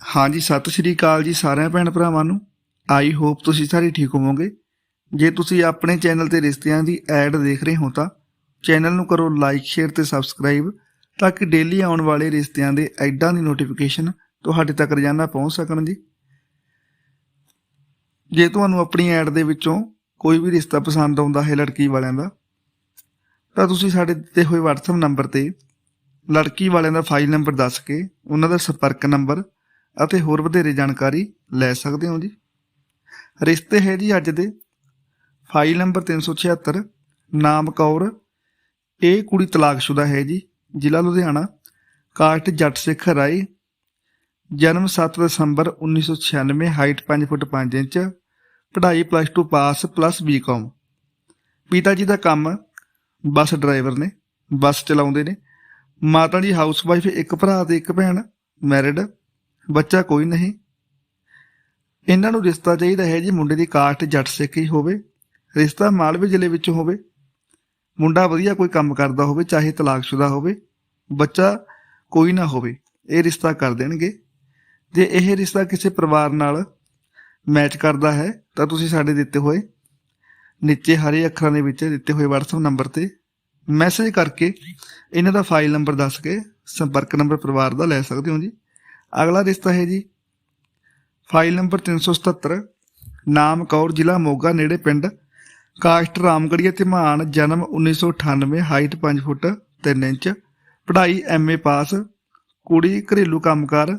ਹਾਂਜੀ ਸਤਿ ਸ਼੍ਰੀ ਅਕਾਲ ਜੀ ਸਾਰਿਆਂ ਭੈਣ ਭਰਾਵਾਂ ਨੂੰ। ਆਈ ਹੋਪ ਤੁਸੀਂ ਸਾਰੇ ਠੀਕ ਹੋਵੋਗੇ। ਜੇ ਤੁਸੀਂ ਆਪਣੇ ਚੈਨਲ ਤੇ ਰਿਸ਼ਤਿਆਂ ਦੀ ਐਡ ਦੇਖ ਰਹੇ ਹੋ ਤਾਂ ਚੈਨਲ ਨੂੰ ਕਰੋ ਲਾਈਕ, ਸ਼ੇਅਰ ਤੇ ਸਬਸਕ੍ਰਾਈਬ ਤਾਂ ਕਿ ਡੇਲੀ ਆਉਣ ਵਾਲੇ ਰਿਸ਼ਤਿਆਂ ਦੇ ਐਡਾਂ ਦੀ ਨੋਟੀਫਿਕੇਸ਼ਨ ਤੁਹਾਡੇ ਤੱਕ ਰੋਜ਼ਾਨਾ ਪਹੁੰਚ ਸਕਣ ਜੀ। ਜੇ ਤੁਹਾਨੂੰ ਆਪਣੀ ਐਡ ਦੇ ਵਿੱਚੋਂ ਕੋਈ ਵੀ ਰਿਸ਼ਤਾ ਪਸੰਦ ਆਉਂਦਾ ਹੈ ਲੜਕੀ ਵਾਲਿਆਂ ਦਾ, ਤਾਂ ਤੁਸੀਂ ਸਾਡੇ ਦਿੱਤੇ ਹੋਏ WhatsApp ਨੰਬਰ ਤੇ ਲੜਕੀ ਵਾਲਿਆਂ ਦਾ ਫਾਈਲ ਨੰਬਰ ਦੱਸ ਕੇ ਉਹਨਾਂ ਦਾ ਸੰਪਰਕ ਨੰਬਰ ਅਤੇ ਹੋਰ ਵਧੇਰੇ ਜਾਣਕਾਰੀ ਲੈ ਸਕਦੇ ਹੋ ਜੀ। ਰਿਸ਼ਤੇ ਹੈ ਜੀ ਅੱਜ ਦੇ। ਫਾਈਲ ਨੰਬਰ 376 ਨਾਮ ਕੌਰ। ਇਹ ਕੁੜੀ ਤਲਾਕਸ਼ੁਦਾ ਹੈ ਜੀ, ਜ਼ਿਲ੍ਹਾ ਲੁਧਿਆਣਾ। ਕਾਸਟ ਜੱਟ ਸਿੱਖ ਰਾਏ। ਜਨਮ 7 ਦਸੰਬਰ 1996 ਹਾਈਟ 5 ਫੁੱਟ 5 ਇੰਚ, ਪੜ੍ਹਾਈ plus 2 pass plus B Com ਪਿਤਾ ਜੀ ਦਾ ਕੰਮ ਬੱਸ ਡਰਾਈਵਰ ਨੇ, ਬੱਸ ਚਲਾਉਂਦੇ ਨੇ। ਮਾਤਾ ਜੀ ਹਾਊਸ ਵਾਈਫ ਇੱਕ ਭਰਾ ਤੇ ਇੱਕ ਭੈਣ ਮੈਰਿਡ ਬੱਚਾ ਕੋਈ ਨਹੀਂ। ਇਹਨਾਂ ਨੂੰ ਰਿਸ਼ਤਾ ਚਾਹੀਦਾ ਹੈ ਜੀ, ਮੁੰਡੇ ਦੀ ਕਾਸਟ ਜੱਟ ਸਿੱਖ ਹੀ ਹੋਵੇ, ਰਿਸ਼ਤਾ ਮਾਲਵੇ ਜ਼ਿਲ੍ਹੇ ਵਿੱਚ ਹੋਵੇ। ਮੁੰਡਾ ਵਧੀਆ ਕੋਈ ਕੰਮ ਕਰਦਾ ਹੋਵੇ, ਚਾਹੇ ਤਲਾਕਸ਼ੁਦਾ ਹੋਵੇ, ਬੱਚਾ ਕੋਈ ਨਾ ਹੋਵੇ, ਇਹ ਰਿਸ਼ਤਾ ਕਰ ਦੇਣਗੇ। ਜੇ ਇਹ ਰਿਸ਼ਤਾ ਕਿਸੇ ਪਰਿਵਾਰ ਨਾਲ ਮੈਚ ਕਰਦਾ ਹੈ, ਤਾਂ ਤੁਸੀਂ ਸਾਡੇ ਦਿੱਤੇ ਹੋਏ ਨੀਚੇ ਹਰੇ ਅੱਖਰਾਂ ਦੇ ਵਿੱਚ ਦਿੱਤੇ ਹੋਏ WhatsApp ਨੰਬਰ ਤੇ ਮੈਸੇਜ ਕਰਕੇ ਇਹਨਾਂ ਦਾ ਫਾਈਲ ਨੰਬਰ ਦੱਸ ਕੇ ਸੰਪਰਕ ਨੰਬਰ ਪਰਿਵਾਰ ਦਾ ਲੈ ਸਕਦੇ ਹੋ ਜੀ। ਅਗਲਾ ਰਿਸ਼ਤਾ ਹੈ ਜੀ। ਫਾਈਲ ਨੰਬਰ 377 ਨਾਮ ਕੌਰ ਜ਼ਿਲ੍ਹਾ ਮੋਗਾ, ਨੇੜੇ ਪਿੰਡ ਕਾਸਟ ਰਾਮਗੜੀਆ ਧਮਾਨ ਜਨਮ 1998 ਹਾਈਟ 5 ਫੁੱਟ 3 ਇੰਚ, ਪੜ੍ਹਾਈ ਐਮਏ ਪਾਸ, ਕੁੜੀ ਘਰੇਲੂ ਕੰਮਕਾਰ,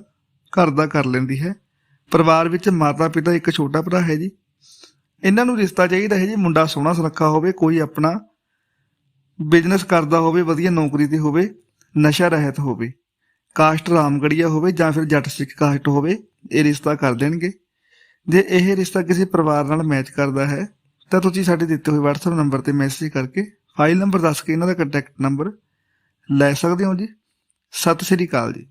ਘਰ ਦਾ ਕਰ ਲੈਂਦੀ ਹੈ। ਪਰਿਵਾਰ ਵਿੱਚ ਮਾਤਾ ਪਿਤਾ ਇੱਕ ਛੋਟਾ ਭਰਾ ਹੈ ਜੀ। ਇਹਨਾਂ ਨੂੰ ਰਿਸ਼ਤਾ ਚਾਹੀਦਾ ਹੈ ਜੀ, ਮੁੰਡਾ ਸੋਹਣਾ ਸੁਨੱਖਾ ਹੋਵੇ, ਕੋਈ ਆਪਣਾ ਬਿਜ਼ਨਸ ਕਰਦਾ ਹੋਵੇ, ਵਧੀਆ ਨੌਕਰੀ ਤੇ ਹੋਵੇ, ਨਸ਼ਾ ਰਹਿਤ ਹੋਵੇ। ਕਾਸਟ ਰਾਮਗੜੀਆ ਹੋਵੇ ਜਾਂ ਫਿਰ ਜੱਟ ਸਿੱਖ ਕਾਸਟ ਹੋਵੇ, ਇਹ ਰਿਸ਼ਤਾ ਕਰ ਦੇਣਗੇ। ਜੇ ਇਹ ਰਿਸ਼ਤਾ ਕਿਸੇ ਪਰਿਵਾਰ ਨਾਲ ਮੈਚ ਕਰਦਾ ਹੈ, ਤਾਂ ਤੁਸੀਂ ਸਾਡੇ ਦਿੱਤੇ ਹੋਏ WhatsApp ਨੰਬਰ ਤੇ ਮੈਸੇਜ ਕਰਕੇ ਫਾਈਲ ਨੰਬਰ ਦੱਸ ਕੇ ਇਹਨਾਂ ਦਾ ਕੰਟੈਕਟ ਨੰਬਰ ਲੈ ਸਕਦੇ ਹੋ ਜੀ। ਸਤਿ ਸ੍ਰੀ ਅਕਾਲ ਜੀ।